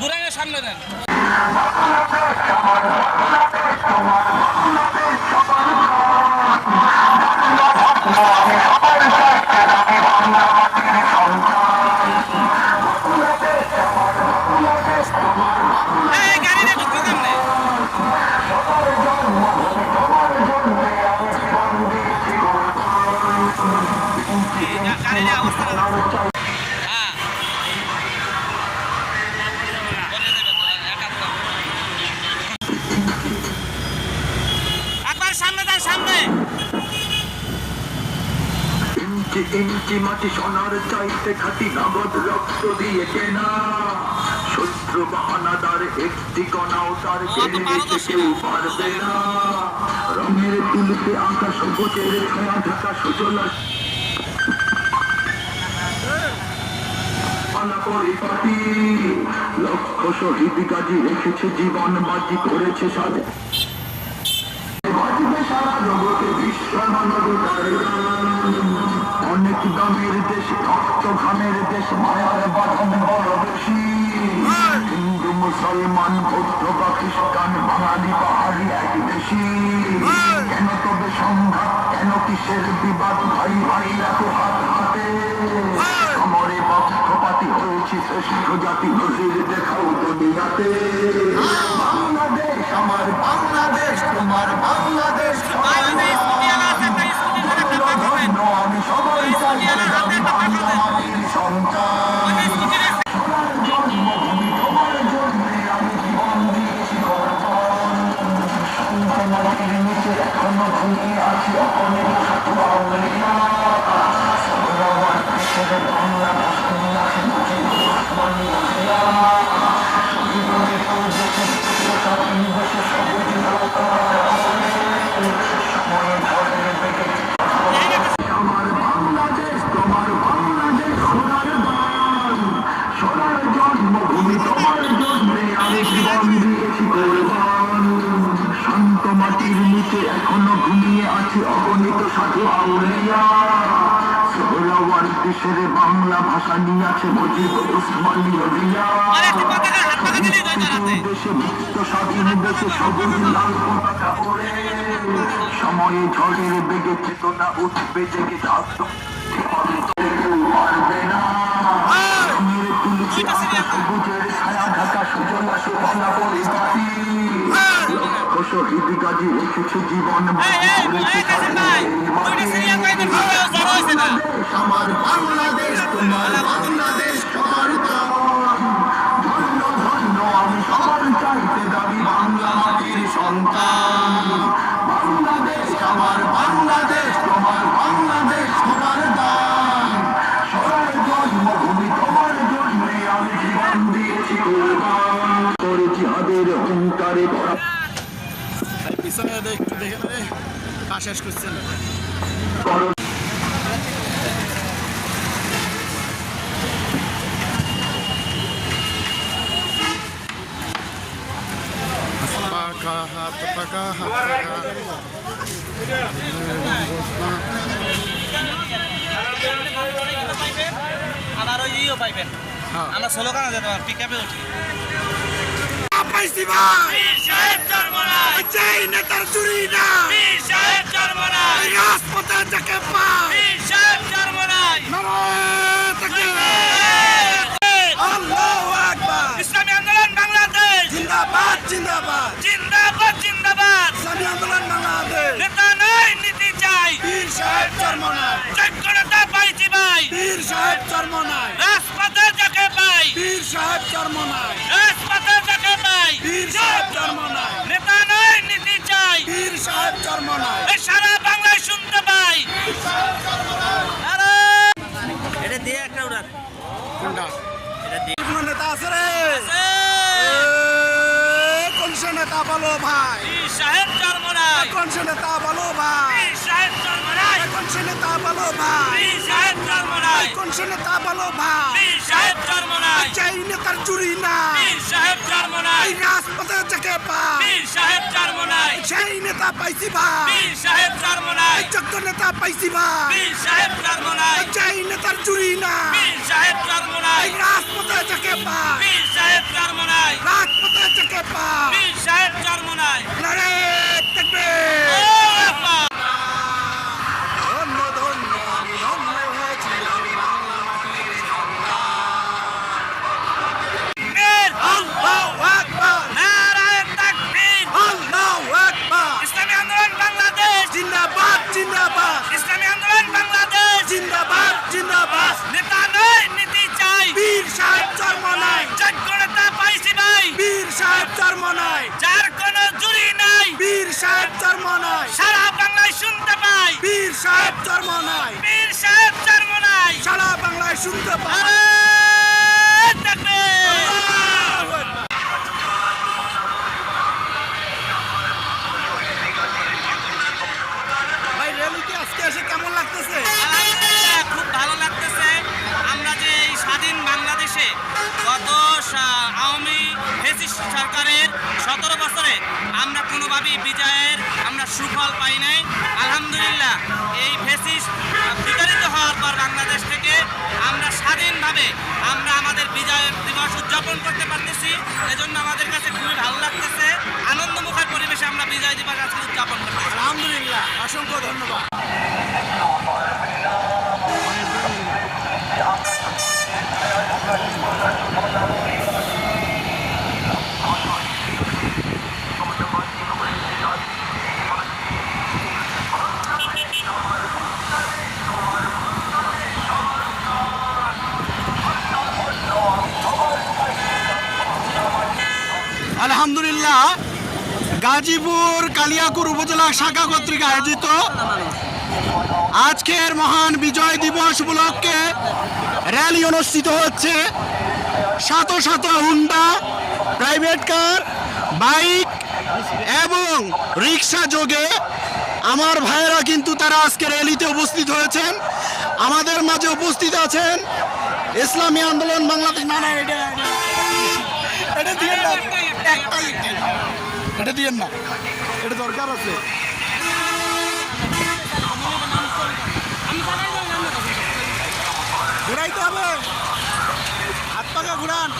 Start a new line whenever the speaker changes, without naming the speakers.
ঘুরে এনে সামনে দেন।
ইঞ্চি মাটি সোনার চাইতে খাটি নগদ রক্ত দিয়ে কেনা। শত্রু বাহানাদার একটি কণাও তার কেড়ে নিতে কেউ পারবে না। রঙের তুলিতে আঁকা সবুজের ছায়া ঢাকা সুজলা। জীবন, বাজি করেছে সারা জগতে গান। অনেক দামের দেশ রক্ত ঘামের দেশ, মায়ার হিন্দু, মুসলমান, বৌদ্ধ খ্রিস্টান বাঙালি, পাহাড়ি এক বেশি কেন তবে সংঘাত, কেন কিসের বিবাদ? ভাই ভাই এত হাত হাতে। সমরে পক্ষপাতি হয়েছি, শ্রেষ্ঠ জাতি নজির দেখাও দুনিয়াতে বাংলাদেশ, আমার বাংলাদেশ, তোমার বাংলাদেশ।
বাইরে
শান্ত মাটির নিচে এখনও ঘুমিয়ে আছে অগণিত সাধু আউলিয়া দেশের বাংলা ভাষা নিয়ে আছে মজিব উসমানী রবিয়া দেশে মুক্ত স্বাধীন দেশে সবুজ লাল পতাকা সময়ে ঝড়ের বেগে চেতনা উঠবে জেগে থাকতো পারবে না রঙের তুলিতে আঁকা সবুজের ছায়া ঢাকা সুজলা সুফলা পরিপাটি লক্ষ শহীদ গাজী রেখেছে জীবন
দেখে রে কাজ শেষ করছেন
আবার ওই ইও পাইবেন
হ্যাঁ।
আমরা ষোলো কানা যেতে পারব পিক আপে উঠি
পাইছি ভাই।
সাহেব চরমনাই
চাই নেতার চুরি না।
সাহেব চরমনাই
রাজপথে যাকে পাই
সাহেব চরমনাই
নারায়ণ তাকে আল্লাহু আকবার।
ইসলামী আন্দোলন বাংলাদেশ।
জিন্দাবাদ জিন্দাবাদ।
জিন্দাবাদ জিন্দাবাদ।
ইসলামী আন্দোলন বাংলাদেশ।
নেতা নাই নীতি চাই।
বীর সাহেব চরমনায়।
যোগ্যতা পাইছি ভাই।
বীর সাহেব চরমনায়।
রাজপথে যাকে পাই।
বীর সাহেব
রাজপথে পাই
বীর সাহেব চরমনায়
নেতা নাই। নীতি চাই।
বীর সাহেব চরমনায়
এই সারা বাংলায় শুনতে পাই আরে! এটা দিয়ে একটা উড়ান
কোনটা
এটা দিয়ে
কোন নেতা আছে রে
আছে।
এ, কোন সে নেতা বলো ভাই
বীর সাহেব চরমনাই
কোন সে নেতা বলো ভাই
বীর সাহেব চরমনাই
কোন সে নেতা বলো ভাই।
সাহেব চরমনাই
কোন সে নেতা বলো ভাই।
সাহেব চরমনাই
চাই নেতার চুরি না।
সাহেব চরমনাই
এই রাজপথে যাকে পাই
সাহেব চরমনাই
সেই নেতা পাইছি ভাই।
সাহেব চরমনাই
এই যোগ্য নেতা পাইছি ভাই।
সাহেব চরমনাই
চাই নেতার চুরি না।
সাহেব চরমনাই
এই রাজপথে যাকে পাই
সাহেব চরমনাই
আকবার
পীর সাহেব চরমনায়।
নারে তাকবীর সাহেব চরমনাই
সারা বাংলায় শুনতে পাই।
বীর সাহেব চরমনাই
বীর সাহেব চরমনাই
সারা বাংলায় শুনতে পাই।
সরকারের সতেরো বছরে আমরা কোনোভাবেই বিজয়ের আমরা সুফল পাই নাই। আলহামদুলিল্লাহ, এই ফেসিস্ট বিতাড়িত হওয়ার পর বাংলাদেশ থেকে আমরা স্বাধীনভাবে আমরা আমাদের বিজয় দিবস উদযাপন করতে পারতেছি। এজন্য আমাদের কাছে খুবই ভালো লাগতেছে। আনন্দমুখর পরিবেশে আমরা বিজয় দিবস আজকে উদযাপন করতেছি।
আলহামদুলিল্লাহ, অসংখ্য ধন্যবাদ। আলহামদুলিল্লাহ গাজীপুর কালিয়াকুর উপজেলা শাখা কর্তৃক আয়োজিত আজকের মহান বিজয় দিবস উপলক্ষে র্যালি অনুষ্ঠিত হচ্ছে। শত শত হুন্ডা, প্রাইভেট কার, বাইক এবং রিক্সা যোগে আমার ভাইয়েরা কিন্তু তারা আজকে র্যালিতে উপস্থিত হয়েছেন। আমাদের মাঝে উপস্থিত আছেন ইসলামী আন্দোলন বাংলাদেশ না না, এটা এটা দিয়েন না। একটাই একটাই। এটা দিয়েন না। এটা দরকার আছে। ঘুরাইতে হবে। হাত পাকা ঘুরান।